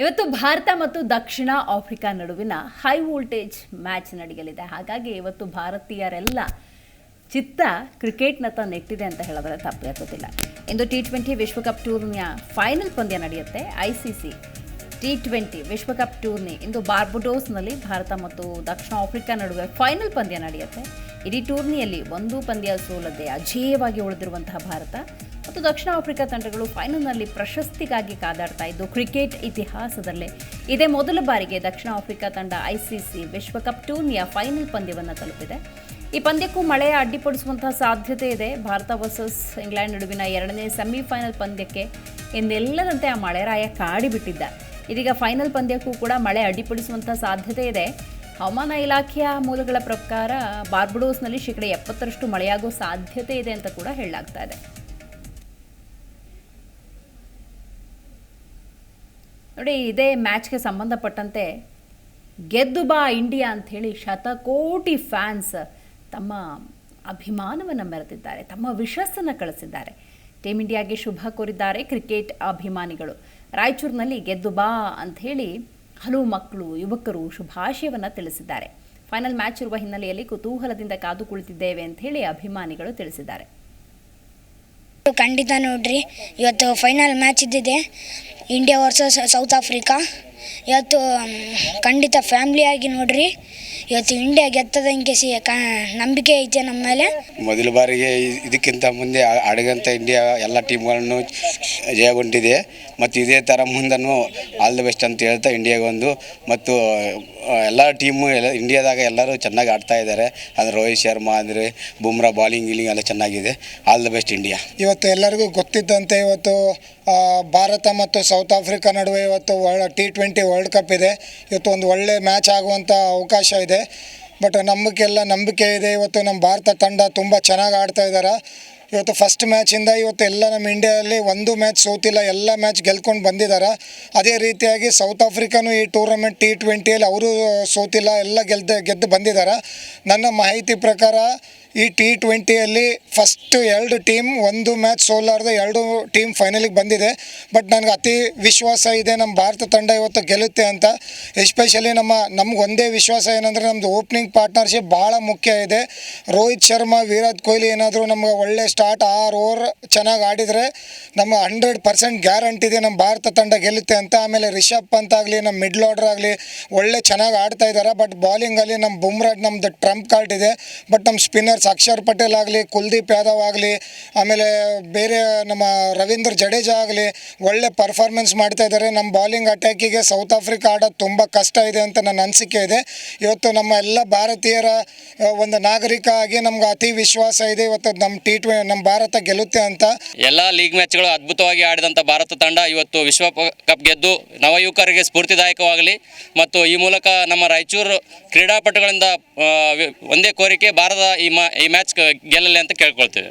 ಇವತ್ತು ಭಾರತ ಮತ್ತು ದಕ್ಷಿಣ ಆಫ್ರಿಕಾ ನಡುವಿನ ಹೈ ವೋಲ್ಟೇಜ್ ಮ್ಯಾಚ್ ನಡೆಯಲಿದೆ. ಹಾಗಾಗಿ ಇವತ್ತು ಭಾರತೀಯರೆಲ್ಲ ಚಿತ್ತ ಕ್ರಿಕೆಟ್ನತ್ತ ನೆಟ್ಟಿದೆ ಅಂತ ಹೇಳಿದ್ರೆ ತಪ್ಪಾಗೋದಿಲ್ಲ ಇಂದು ಟಿ ಟ್ವೆಂಟಿ ವಿಶ್ವಕಪ್ ಟೂರ್ನಿಯ ಫೈನಲ್ ಪಂದ್ಯ ನಡೆಯುತ್ತೆ. I C C T twenty ವಿಶ್ವಕಪ್ ಟೂರ್ನಿ ಇಂದು ಬಾರ್ಬಡೋಸ್ನಲ್ಲಿ ಭಾರತ ಮತ್ತು ದಕ್ಷಿಣ ಆಫ್ರಿಕಾ ನಡುವೆ ಫೈನಲ್ ಪಂದ್ಯ ನಡೆಯುತ್ತೆ. ಇಡೀ ಟೂರ್ನಿಯಲ್ಲಿ ಒಂದು ಪಂದ್ಯ ಸೋಲದೆ ಅಜೇಯವಾಗಿ ಉಳಿದಿರುವಂತಹ ಭಾರತ. ಮತ್ತು ದಕ್ಷಿಣ ಆಫ್ರಿಕಾ ತಂಡಗಳು ಫೈನಲ್ನಲ್ಲಿ ಪ್ರಶಸ್ತಿಗಾಗಿ ಕಾದಾಡ್ತಾ ಇದ್ದು, ಕ್ರಿಕೆಟ್ ಇತಿಹಾಸದಲ್ಲೇ ಇದೇ ಮೊದಲ ಬಾರಿಗೆ ದಕ್ಷಿಣ ಆಫ್ರಿಕಾ ತಂಡ ಐಸಿಸಿ ವಿಶ್ವಕಪ್ ಟೂರ್ನಿಯ ಫೈನಲ್ ಪಂದ್ಯವನ್ನು ತಲುಪಿದೆ. ಈ ಪಂದ್ಯಕ್ಕೂ ಮಳೆ ಅಡ್ಡಿಪಡಿಸುವಂತಹ ಸಾಧ್ಯತೆ ಇದೆ. ಭಾರತ ವರ್ಸಸ್ ಇಂಗ್ಲೆಂಡ್ ನಡುವಿನ ಎರಡನೇ ಸೆಮಿಫೈನಲ್ ಪಂದ್ಯಕ್ಕೆ ಎಂದೆಲ್ಲದಂತೆ ಆ ಮಳೆರಾಯ ಕಾಡಿಬಿಟ್ಟಿದ್ದ. ಇದೀಗ ಫೈನಲ್ ಪಂದ್ಯಕ್ಕೂ ಕೂಡ ಮಳೆ ಅಡ್ಡಿಪಡಿಸುವಂತಹ ಸಾಧ್ಯತೆ ಇದೆ. ಹವಾಮಾನ ಇಲಾಖೆಯ ಮೂಲಗಳ ಪ್ರಕಾರ ಬಾರ್ಬಡೋಸ್ನಲ್ಲಿ ಶೇಕಡ ಎಪ್ಪತ್ತರಷ್ಟು ಮಳೆಯಾಗೋ ಸಾಧ್ಯತೆ ಇದೆ ಅಂತ ಕೂಡ ಹೇಳಲಾಗ್ತಾ ಇದೆ. ನೋಡಿ, ಇದೇ ಮ್ಯಾಚ್ಗೆ ಸಂಬಂಧಪಟ್ಟಂತೆ ಗೆದ್ದು ಬಾ ಇಂಡಿಯಾ ಅಂಥೇಳಿ ಶತಕೋಟಿ ಫ್ಯಾನ್ಸ್ ತಮ್ಮ ಅಭಿಮಾನವನ್ನು ಮೆರೆದಿದ್ದಾರೆ, ತಮ್ಮ ವಿಶ್ವಾಸನ ಕಳಿಸಿದ್ದಾರೆ. ಟೀಮ್ ಇಂಡಿಯಾಗೆ ಶುಭ ಕೋರಿದ್ದಾರೆ ಕ್ರಿಕೆಟ್ ಅಭಿಮಾನಿಗಳು. ರಾಯಚೂರಿನಲ್ಲಿ ಗೆದ್ದು ಬಾ ಅಂಥೇಳಿ ಹಲವು ಮಕ್ಕಳು, ಯುವಕರು ಶುಭಾಶಯವನ್ನು ತಿಳಿಸಿದ್ದಾರೆ. ಫೈನಲ್ ಮ್ಯಾಚ್ ಇರುವ ಹಿನ್ನೆಲೆಯಲ್ಲಿ ಕುತೂಹಲದಿಂದ ಕಾದು ಕುಳಿತಿದ್ದೇವೆ ಅಂತ ಹೇಳಿ ಅಭಿಮಾನಿಗಳು ತಿಳಿಸಿದ್ದಾರೆ. ಖಂಡಿತ ನೋಡ್ರಿ. ಇವತ್ತು ಫೈನಲ್ ಮ್ಯಾಚ್ ಇದ್ದಿದೆ. ಇಂಡಿಯಾ ವರ್ಸಸ್ ಸೌತ್ ಆಫ್ರಿಕಾ ಇವತ್ತು ಖಂಡಿತ ಫ್ಯಾಮ್ಲಿಯಾಗಿ ನೋಡ್ರಿ. ಇವತ್ತು ಇಂಡಿಯಾ ಗೆತ್ತದಂಗೆ ಸಿ ನಂಬಿಕೆ ಐತೆ ನಮ್ಮ ಮೇಲೆ. ಮೊದಲ ಬಾರಿಗೆ ಇದಕ್ಕಿಂತ ಮುಂದೆ ಆಡಿದಂಥ ಇಂಡಿಯಾ ಎಲ್ಲ ಟೀಮ್ಗಳನ್ನು ಜಯಗೊಂಡಿದೆ ಮತ್ತು ಇದೇ ಥರ ಮುಂದನ್ನು ಆಲ್ ದ ಬೆಸ್ಟ್ ಅಂತ ಹೇಳ್ತಾ ಇಂಡಿಯಾಗೊಂದು. ಮತ್ತು ಎಲ್ಲ ಟೀಮು ಎಲ್ಲ, ಇಂಡಿಯಾದಾಗ ಎಲ್ಲರೂ ಚೆನ್ನಾಗಿ ಆಡ್ತಾ ಇದ್ದಾರೆ. ಅಂದರೆ ರೋಹಿತ್ ಶರ್ಮಾ ಅಂದರೆ ಬುಮ್ರಾ ಬಾಲಿಂಗ್ ಗೀಲಿಂಗ್ ಎಲ್ಲ ಚೆನ್ನಾಗಿದೆ. All the best India. ಇವತ್ತು ಎಲ್ಲರಿಗೂ ಗೊತ್ತಿದ್ದಂತೆ ಇವತ್ತು ಭಾರತ ಮತ್ತು ಸೌತ್ ಆಫ್ರಿಕಾ ನಡುವೆ ಇವತ್ತು ಟಿ ಟ್ವೆಂಟಿ ವರ್ಲ್ಡ್ ಕಪ್ ಇದೆ. ಇವತ್ತು ಒಂದು ಒಳ್ಳೆ ಮ್ಯಾಚ್ ಆಗುವಂಥ ಅವಕಾಶ ಇದೆ. ಬಟ್ ನಮಗೆಲ್ಲ ನಂಬಿಕೆ ಇದೆ. ಇವತ್ತು ನಮ್ಮ ಭಾರತ ತಂಡ ತುಂಬ ಚೆನ್ನಾಗಿ ಆಡ್ತಾ ಇದ್ದಾರೆ? ಇವತ್ತು ಫಸ್ಟ್ ಮ್ಯಾಚಿಂದ ಇವತ್ತು ಎಲ್ಲ ನಮ್ಮ ಇಂಡಿಯಾದಲ್ಲಿ ಒಂದು ಮ್ಯಾಚ್ ಸೋತಿಲ್ಲ, ಎಲ್ಲ ಮ್ಯಾಚ್ ಗೆಲ್ಕೊಂಡು ಬಂದಿದ್ದಾರೆ ಅದೇ ರೀತಿಯಾಗಿ ಸೌತ್ ಆಫ್ರಿಕಾನು ಈ ಟೂರ್ನಮೆಂಟ್ ಟಿ ಟ್ವೆಂಟಿಯಲ್ಲಿ ಅವರು ಸೋತಿಲ್ಲ, ಎಲ್ಲ ಗೆದ್ದು ಗೆದ್ದು ಬಂದಿದ್ದಾರೆ ನನ್ನ ಮಾಹಿತಿ ಪ್ರಕಾರ ಈ ಟಿ ಟ್ವೆಂಟಿಯಲ್ಲಿ ಫಸ್ಟ್ ಎರಡು ಟೀಮ್ ಒಂದು ಮ್ಯಾಚ್ ಸೋಲಾರ್ದೆ ಎರಡು ಟೀಮ್ ಫೈನಲಿಗೆ ಬಂದಿದೆ. ಬಟ್ ನನಗೆ ಅತಿ ವಿಶ್ವಾಸ ಇದೆ ನಮ್ಮ ಭಾರತ ತಂಡ ಇವತ್ತು ಗೆಲ್ಲುತ್ತೆ ಅಂತ. ಎಸ್ಪೆಷಲಿ ನಮ್ಮ, ನಮ್ಗೆ ಒಂದೇ ವಿಶ್ವಾಸ ಏನಂದರೆ ನಮ್ಮದು ಓಪನಿಂಗ್ ಪಾರ್ಟ್ನರ್ಶಿಪ್ ಭಾಳ ಮುಖ್ಯ ಇದೆ. ರೋಹಿತ್ ಶರ್ಮಾ, ವಿರಾಟ್ ಕೊಹ್ಲಿ ಏನಾದರೂ ನಮ್ಗೆ ಒಳ್ಳೆ ಸ್ಟಾರ್ಟ್ ಆರು ಓವರ್ ಚೆನ್ನಾಗಿ ಆಡಿದರೆ ನಮ್ಮ ಹಂಡ್ರೆಡ್ ಪರ್ಸೆಂಟ್ ಗ್ಯಾರಂಟಿ ಇದೆ ನಮ್ಮ ಭಾರತ ತಂಡ ಗೆಲ್ಲುತ್ತೆ ಅಂತ. ಆಮೇಲೆ ರಿಷಬ್ ಪಂತ್ ಆಗಲಿ ನಮ್ಮ ಮಿಡ್ಲ್ ಆರ್ಡರ್ ಆಗಲಿ ಒಳ್ಳೆ ಚೆನ್ನಾಗಿ ಆಡ್ತಾ ಇದ್ದಾರೆ ಬಟ್ ಬಾಲಿಂಗಲ್ಲಿ ನಮ್ಮ ಬುಮ್ರಾಡ್ ನಮ್ಮದು ಟ್ರಂಪ್ ಕಾರ್ಡ್ ಇದೆ. ಬಟ್ ನಮ್ಮ ಸ್ಪಿನ್ನರ್ಸ್ ಅಕ್ಷರ್ ಪಟೇಲ್ ಆಗಲಿ, ಕುಲ್ದೀಪ್ ಯಾದವ್ ಆಗಲಿ, ಆಮೇಲೆ ಬೇರೆ ನಮ್ಮ ರವೀಂದ್ರ ಜಡೇಜಾ ಆಗಲಿ ಒಳ್ಳೆ ಪರ್ಫಾರ್ಮೆನ್ಸ್ ಮಾಡ್ತಾ ಇದ್ದಾರೆ. ನಮ್ಮ ಬೌಲಿಂಗ್ ಅಟ್ಯಾಕಿಗೆ ಸೌತ್ ಆಫ್ರಿಕಾ ಆಡೋದು ತುಂಬ ಕಷ್ಟ ಇದೆ ಅಂತ ನನ್ನ ಅನಿಸಿಕೆ ಇದೆ. ಇವತ್ತು ನಮ್ಮ ಎಲ್ಲ ಭಾರತೀಯರ ಒಂದು ನಾಗರಿಕ ಆಗಿ ನಮ್ಗೆ ಅತಿ ವಿಶ್ವಾಸ ಇದೆ. ಇವತ್ತು ನಮ್ಮ ಟಿ ಟ್ವೆ ನಮ್ಮ ಭಾರತ ಗೆಲ್ಲುತ್ತೆ ಅಂತ. ಎಲ್ಲ ಲೀಗ್ ಮ್ಯಾಚ್ಗಳು ಅದ್ಭುತವಾಗಿ ಆಡಿದಂಥ ಭಾರತ ತಂಡ ಇವತ್ತು ವಿಶ್ವ ಕಪ್ ಗೆದ್ದು ನವಯುವಕರಿಗೆ ಸ್ಫೂರ್ತಿದಾಯಕವಾಗಲಿ ಮತ್ತು ಈ ಮೂಲಕ ನಮ್ಮ ರಾಯಚೂರು ಕ್ರೀಡಾಪಟುಗಳಿಂದ ಒಂದೇ ಕೋರಿಕೆ, ಭಾರತ ಈ ಮಾ ಈ ಮ್ಯಾಚ್ ಕ- ಗೆಲ್ಲಲಿ ಅಂತ ಕೇಳ್ಕೊಳ್ತೇವೆ